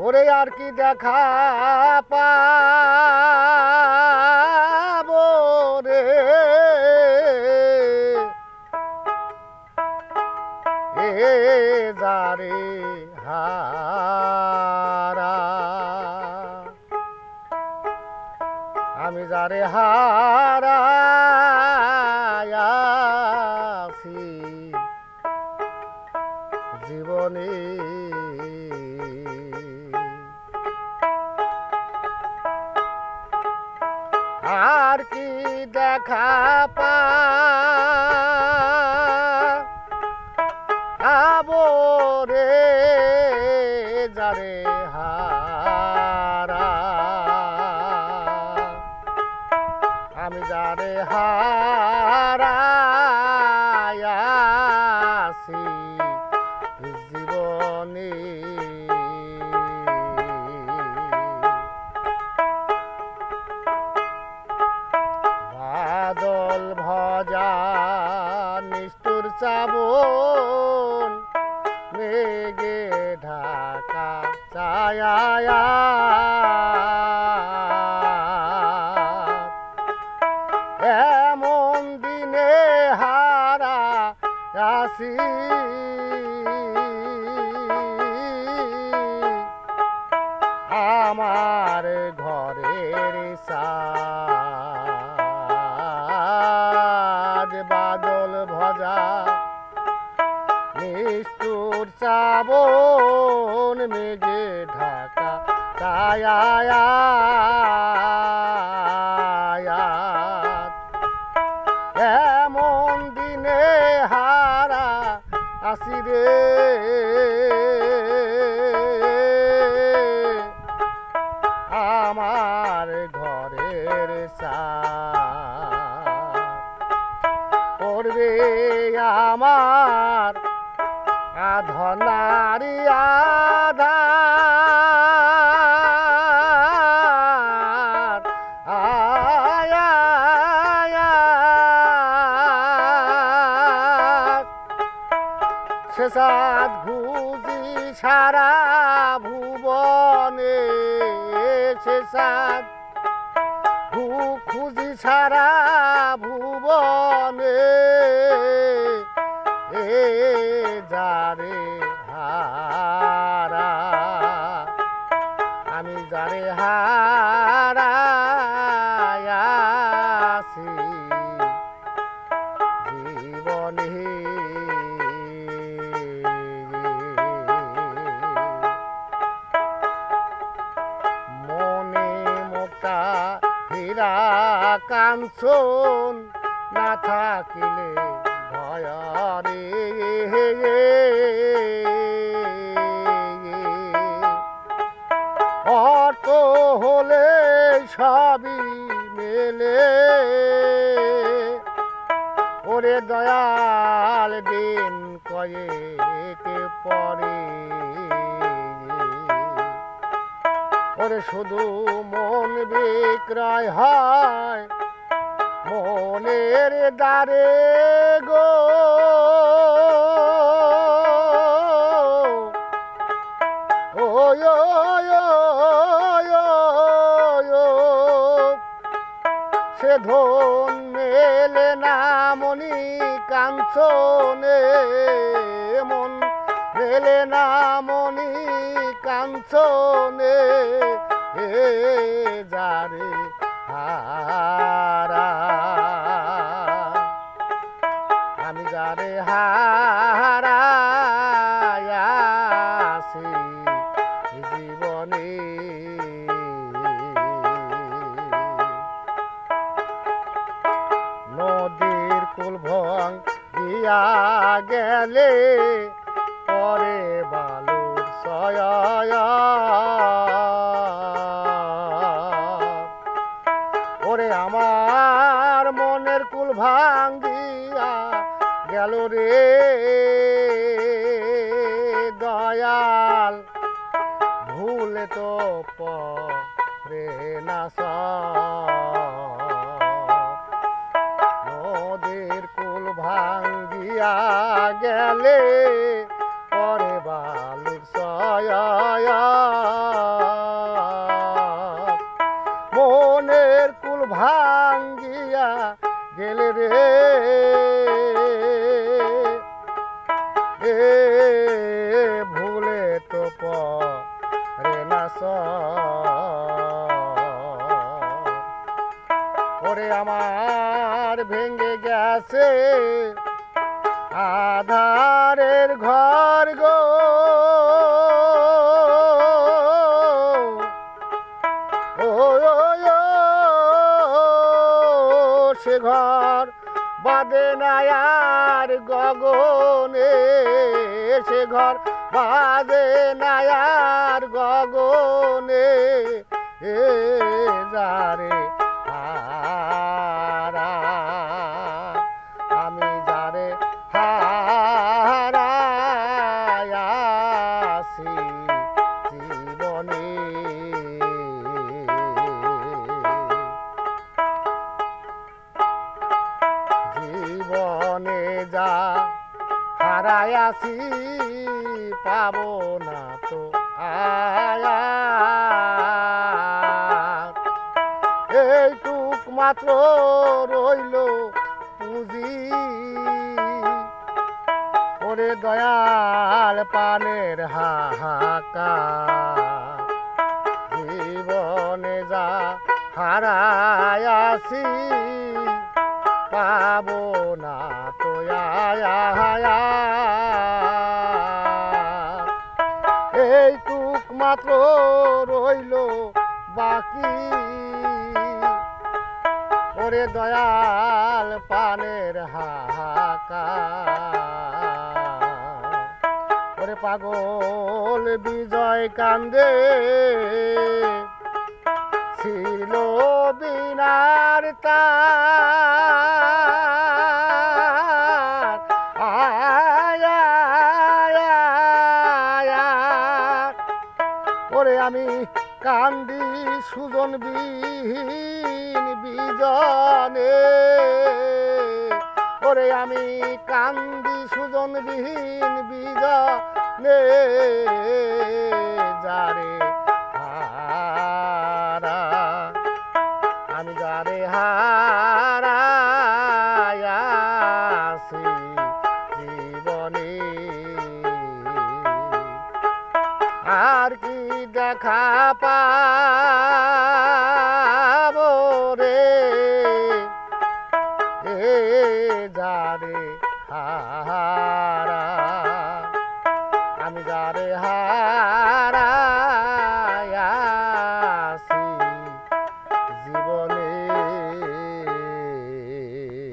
ওরে আর কি দেখা পাবো রে? এ যারে হারা আমি যারে হারায়াছি জীবনে আর কি দেখা পা? আবো রে যারে হারা। আমি যারে হারায়াছি জীবনে মেঘে ঢাকা ছায়া চাবন মেঘে ঢাকা ছায়া সারা ভুবনে এসে সাত খুঁজি সারা ভুবনে এ যারে হারা। আমি যারে হারায়াছি হীরা কাঞ্চন না থাকিলে ভয়ারে। অর্থ হলে সবই মেলে। ওরে দয়াল দিন কয়েক পরে। ওরে শুধু মন বিক্রয় হয়। মনের দ্বারে গো। সে ধন মেলে না মনি কাঞ্চনে। মন মেলে না মনি কাঞ্চনে। যারে হারা। আমি যারে হারায়াছি জীবনে। নদীর কুল ভং দিয়া গেলে আমার মনের কুল ভাঙ্গিয়া গেল রে দয়াল। ভুলে তো পরে না নদীর কুল ভাঙ্গিয়া গেলে ভাঙ্গিয়া গেলে রে। এ ভুলে তো পরে না আমার ভেঙে গেছে আধারের ঘর গো। ঘর বাদে নায়ার গগনে সে ঘর বাদে নায়ার গগনে এ যারে হারা হারায়াছি পাবো না তো এইটুক মাত্র রইল পুঁজি। ওরে দয়াল পানের হাহাকার। জীবনে যা হারায়াছি পাবো না তো আয়া এইটুক মাত্র রইল বাকি। ওরে দয়াল পানের হাহাকার। ওরে পাগল বিজয় কান্দে। ছিল বিনার তার। কান্দি সুজন বিহীন বিজনে। ওরে আমি কান্দি সুজন বিহীন বিজনে। যারে হারা, আমি যারে হারায়াছি জীবনে। আর কি দেখা পাবো রে। এ যারে হারা আমি যারে হারায়াছি